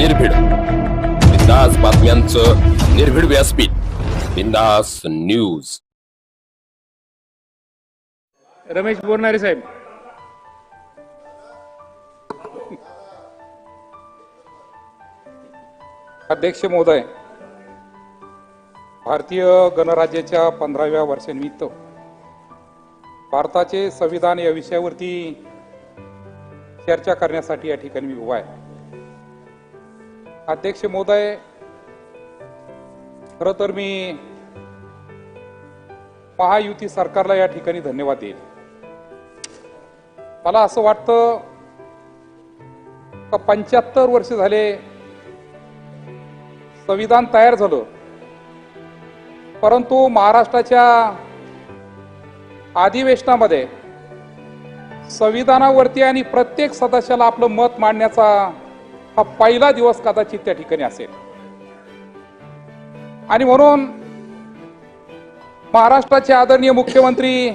निर्भीड. बिंदास बातम्यांचं निर्भीड व्यासपीठ. बिंदास न्यूज. रमेश बोरणारे साहेब. अध्यक्ष महोदय भारतीय गणराज्याच्या पंधराव्या वर्षानिमित्त भारताचे संविधान या विषयावरती चर्चा करण्यासाठी या ठिकाणी मी उभा आहे. अध्यक्ष महोदय खरं तर मी महायुती सरकारला या ठिकाणी धन्यवाद देईल मला असं वाटतं का पंच्याहत्तर वर्ष झाले संविधान तयार झालं परंतु महाराष्ट्राच्या अधिवेशनामध्ये संविधानावरती आणि प्रत्येक सदस्याला आपलं मत मांडण्याचा हा पहिला दिवस कदाचित त्या ठिकाणी असेल. आणि म्हणून महाराष्ट्राचे आदरणीय मुख्यमंत्री